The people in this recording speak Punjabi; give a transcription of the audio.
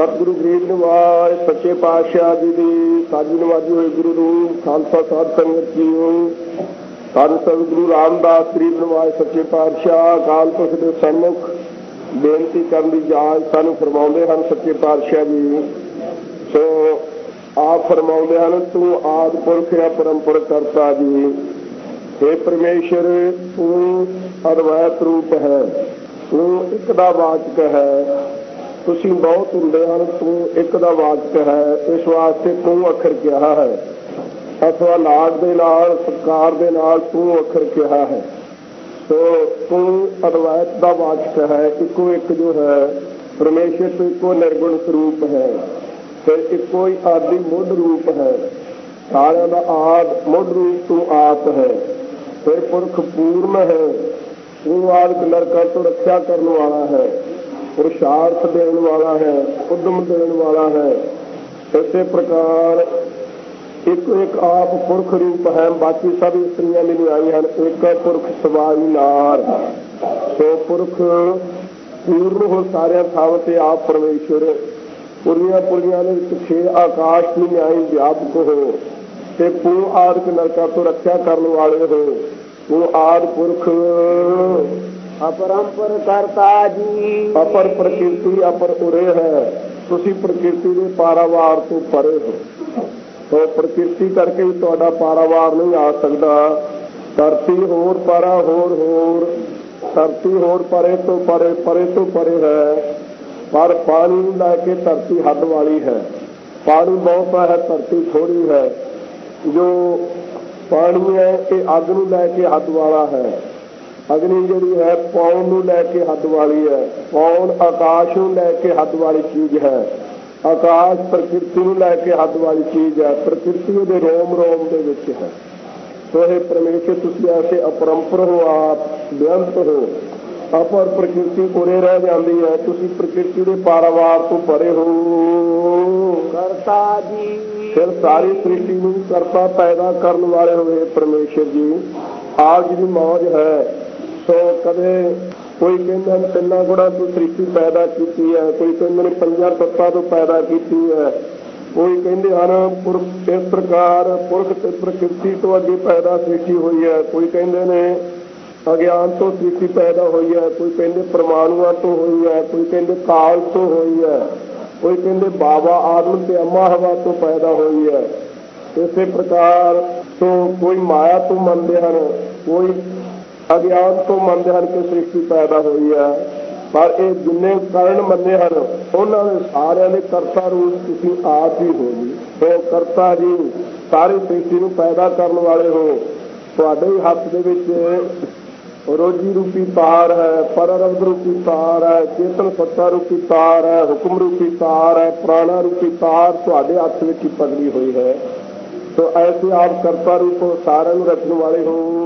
ਸਤਿਗੁਰੂ ਗਰੀਬ ਨਿਵਾਜ ਸੱਚੇ ਪਾਤਸ਼ਾਹ ਜੀ ਦੀ ਸਾਜੀ ਨਵਾਜੀ ਹੋਏ ਗੁਰੂ ਰੂਪ ਖਾਲਸਾ ਸਾਧ ਸੰਗਤ ਜੀਓ ਧੰਨ ਸਤਿਗੁਰੂ ਰਾਮਦਾਸ ਗਰੀਬ ਨਿਵਾਜ ਸੱਚੇ ਪਾਤਸ਼ਾਹ, ਅਕਾਲ ਪੁਰਖ ਦੇ ਸਨਮੁਖ ਬੇਨਤੀ ਕਰਨ ਦੀ ਜਾਚ ਸਾਨੂੰ ਫਰਮਾਉਂਦੇ ਹਨ ਸੱਚੇ ਪਾਤਸ਼ਾਹ ਜੀ। ਸੋ ਆਪ ਫਰਮਾਉਂਦੇ ਹਨ, ਤੂੰ ਆਦ ਪੁਰਖ ਹੈ ਪਰਮਪੁਰ ਕਰਤਾ ਜੀ। हे ਪਰਮੇਸ਼ਰ, ਤੂੰ ਅਦਵੈਤ ਰੂਪ ਹੈ, ਤੂੰ ਇੱਕ ਦਾ ਵਾਚਕ ਹੈ। ਤੁਸੀਂ ਬਹੁਤ ਹੁੰਦੇ ਹਨ, ਤੂੰ ਇੱਕ ਦਾ ਵਾਚਕ ਹੈ, ਇਸ ਵਾਸਤੇ ਤੂੰ ਅੱਖਰ ਕਿਹਾ ਹੈ। ਅਥਵਾ ਨਾਗ ਦੇ ਨਾਲ, ਸਤਕਾਰ ਦੇ ਨਾਲ ਤੂੰ ਅੱਖਰ ਕਿਹਾ ਹੈ। ਸੋ ਤੂੰ ਅਦਵੈਤ ਦਾ ਵਾਚਕ ਹੈ, ਇੱਕੋ ਇੱਕ ਜੋ ਹੈ, ਪਰਮੇਸ਼ਰ ਤੋਂ ਇੱਕੋ ਨਿਰਗੁਣ ਸਰੂਪ ਹੈ ਫਿਰ ਇੱਕੋ ਹੀ ਆਦਿ ਮੁੱਢ ਰੂਪ ਹੈ। ਸਾਰਿਆਂ ਦਾ ਆਦ ਮੁੱਢ ਰੂਪ ਤੂੰ ਆਪ ਹੈ ਫਿਰ ਪੁਰਖ ਪੂਰਨ ਹੈ। ਤੂੰ ਆਦਿ ਨਰਕਾਂ ਤੋਂ ਰੱਖਿਆ ਕਰਨ ਵਾਲਾ ਹੈ। ਪੁਰਸ਼ਾਰਥ ਦੇਣ ਵਾਲਾ ਹੈ, ਉਦਮ ਦੇਣ ਵਾਲਾ ਹੈ। ਇਸੇ ਪ੍ਰਕਾਰ ਇੱਕ ਇੱਕ ਆਪ ਪੁਰਖ ਰੂਪ ਹੈ, ਬਾਕੀ ਸਭ ਇਸਤਰੀਆਂ ਮੈਨੂੰ ਆਈ ਹਨ, ਇੱਕ ਪੁਰਖ ਸਵਾਈ ਨਾਰ। ਸੋ ਪੁਰਖ ਪੂਰਨ ਹੋ ਸਾਰਿਆਂ ਥਾਵਾਂ ਤੇ ਆਪ ਪਰਮੇਸ਼ਰ, ਪੁਰੀਆਂ ਪੁਰੀਆਂ ਦੇ ਵਿੱਚ ਛੇ ਆਕਾਸ਼ ਦੀ ਨਿਆਈ ਵਿਆਪਕ ਹੋ ਤੇ ਤੂੰ ਆਦਿਕ ਨਰਕਾਂ ਤੋਂ ਰੱਖਿਆ ਕਰਨ ਵਾਲੇ ਹੋ। ਤੂੰ ਆਦ ਪੁਰਖ ਅਪਰੰਪਰ ਕਰਤਾ ਜੀ ਅਪਰ ਪ੍ਰਕਿਰਤੀ ਅਪਰ ਉਰੇ ਹੈ ਤੁਸੀਂ ਪ੍ਰਕਿਰਤੀ ਦੇ ਪਾਰਾਵਾਰ ਤੋਂ ਪਰੇ ਹੋ ਸੋ ਪ੍ਰਕਿਰਤੀ ਕਰਕੇ ਵੀ ਤੁਹਾਡਾ ਪਾਰਾਵਾਰ ਨਹੀਂ ਆ ਸਕਦਾ ਧਰਤੀ ਹੋਰ ਪਾਰਾ ਹੋਰ ਹੋਰ ਧਰਤੀ ਹੋਰ ਪਰੇ ਤੋਂ ਪਰੇ ਪਰੇ ਤੋਂ ਪਰੇ ਹੈ ਪਰ ਪਾਣੀ ਨੂੰ ਲੈ ਕੇ ਧਰਤੀ ਹੱਦ ਵਾਲੀ ਹੈ ਪਾਣੀ ਬਹੁਤ ਹੈ ਧਰਤੀ ਥੋੜੀ ਹੈ ਜੋ ਪਾਣੀ ਹੈ ਇਹ ਅੱਗ ਨੂੰ ਲੈ ਕੇ ਹੱਦ ਵਾਲਾ ਹੈ ਅਗਨੀ ਜਿਹੜੀ ਹੈ ਪੌਣ ਨੂੰ ਲੈ ਕੇ ਹੱਦ ਵਾਲੀ ਹੈ। ਪੌਣ ਆਕਾਸ਼ ਨੂੰ ਲੈ ਕੇ ਹੱਦ ਵਾਲੀ ਚੀਜ਼ ਹੈ। ਆਕਾਸ਼ ਪ੍ਰਕਿਰਤੀ ਨੂੰ ਲੈ ਕੇ ਹੱਦ ਵਾਲੀ ਚੀਜ਼ ਹੈ। ਪ੍ਰਕਿਰਤੀ ਉਹਦੇ ਰੋਮ ਰੋਮ ਦੇ ਵਿੱਚ ਹੈ। ਸੋ ਇਹ ਪਰਮੇਸ਼ਰ ਤੁਸੀਂ ਐਸੇ ਅਪਰੰਪਰ ਹੋ ਆਪ ਬੇਅੰਤ ਹੋ। ਅਪਰ ਪ੍ਰਕਿਰਤੀ ਉਰੇ ਰਹਿ ਜਾਂਦੀ ਹੈ। ਤੁਸੀਂ ਪ੍ਰਕਿਰਤੀ ਦੇ ਪਾਰਾਵਾਰ ਤੋਂ ਪਰੇ ਹੋ। ਕਰਤਾ ਜੀ। ਫਿਰ ਸਾਰੀ ਸ੍ਰਿਸ਼ਟੀ ਨੂੰ ਕਰਤਾ ਪੈਦਾ ਕਰਨ ਵਾਲੇ ਹੋਏ ਪਰਮੇਸ਼ਰ ਜੀ। ਆਪ ਜੀ ਦੀ ਮੌਜ ਹੈ। ਸੋ ਕਦੇ ਕੋਈ ਕਹਿੰਦਾ ਨੇ ਤਿੰਨਾਂ ਗੁਣਾ ਤੋਂ ਸ੍ਰਿਸ਼ਟੀ ਪੈਦਾ ਕੀਤੀ ਹੈ, ਕੋਈ ਕਹਿੰਦੇ ਨੇ ਪੰਜਾਂ ਤੱਤਾਂ ਤੋਂ ਪੈਦਾ ਕੀਤੀ ਹੈ। ਕੋਈ ਕਹਿੰਦੇ ਹਨ, ਪੁਰਖ ਇਸ ਪ੍ਰਕਾਰ, ਪੁਰਖ ਤੇ ਪ੍ਰਕਿਰਤੀ ਤੋਂ ਅੱਗੇ ਪੈਦਾ ਸ੍ਰਿਸ਼ਟੀ ਹੋਈ ਹੈ। ਕੋਈ ਕਹਿੰਦੇ ਨੇ, ਅਗਿਆਨ ਤੋਂ ਸ੍ਰਿਸ਼ਟੀ ਪੈਦਾ ਹੋਈ ਹੈ। ਕੋਈ ਕਹਿੰਦੇ ਪਰਮਾਣੂਆਂ ਤੋਂ ਹੋਈ ਹੈ। ਕੋਈ ਕਹਿੰਦੇ ਕਾਲ ਤੋਂ ਹੋਈ ਹੈ। ਕੋਈ ਕਹਿੰਦੇ ਬਾਬਾ ਆਦਮ ਤੇ ਅੰਮਾ ਹਵਾ ਤੋਂ ਪੈਦਾ ਹੋਈ ਹੈ। ਇਸੇ ਪ੍ਰਕਾਰ ਤੋਂ ਕੋਈ ਮਾਇਆ ਤੋਂ ਮੰਨਦੇ ਹਨ। ਕੋਈ ਅਗਿਆਨ ਤੋਂ ਮੰਨਦੇ ਹਨ ਕਿ ਸ੍ਰਿਸ਼ਟੀ ਪੈਦਾ ਹੋਈ ਹੈ। ਪਰ ਇਹ ਜਿੰਨੇ ਕਾਰਨ ਮੰਨੇ ਹਨ, ਉਹਨਾਂ ਦੇ ਸਾਰਿਆਂ ਦੇ ਕਰਤਾ ਰੂਪ ਤੁਸੀਂ ਆਪ ਹੀ ਹੋ ਜੀ। ਸੋ ਕਰਤਾ ਜੀ, ਸਾਰੀ ਸ੍ਰਿਸ਼ਟੀ ਨੂੰ ਪੈਦਾ ਕਰਨ ਵਾਲੇ ਹੋ। ਤੁਹਾਡੇ ਹੀ ਹੱਥ ਦੇ ਵਿੱਚ ਰੋਜੀ ਰੂਪੀ ਤਾਰ ਹੈ ਪਰਰਬਦ ਰੂਪੀ ਤਾਰ ਹੈ, ਚੇਤਨ ਸੱਤਾ ਰੂਪੀ ਤਾਰ ਹੈ, ਹੁਕਮ ਰੂਪੀ ਤਾਰ ਹੈ, ਪ੍ਰਾਣਾ ਰੂਪੀ ਤਾਰ ਤੁਹਾਡੇ ਹੱਥ ਵਿੱਚ ਹੀ ਪਕੜੀ ਹੋਈ ਹੈ। ਸੋ ਐਸੇ ਆਪ ਕਰਤਾ ਰੂਪ ਸਾਰਿਆਂ ਨੂੰ ਰਚਣ ਵਾਲੇ ਹੋ।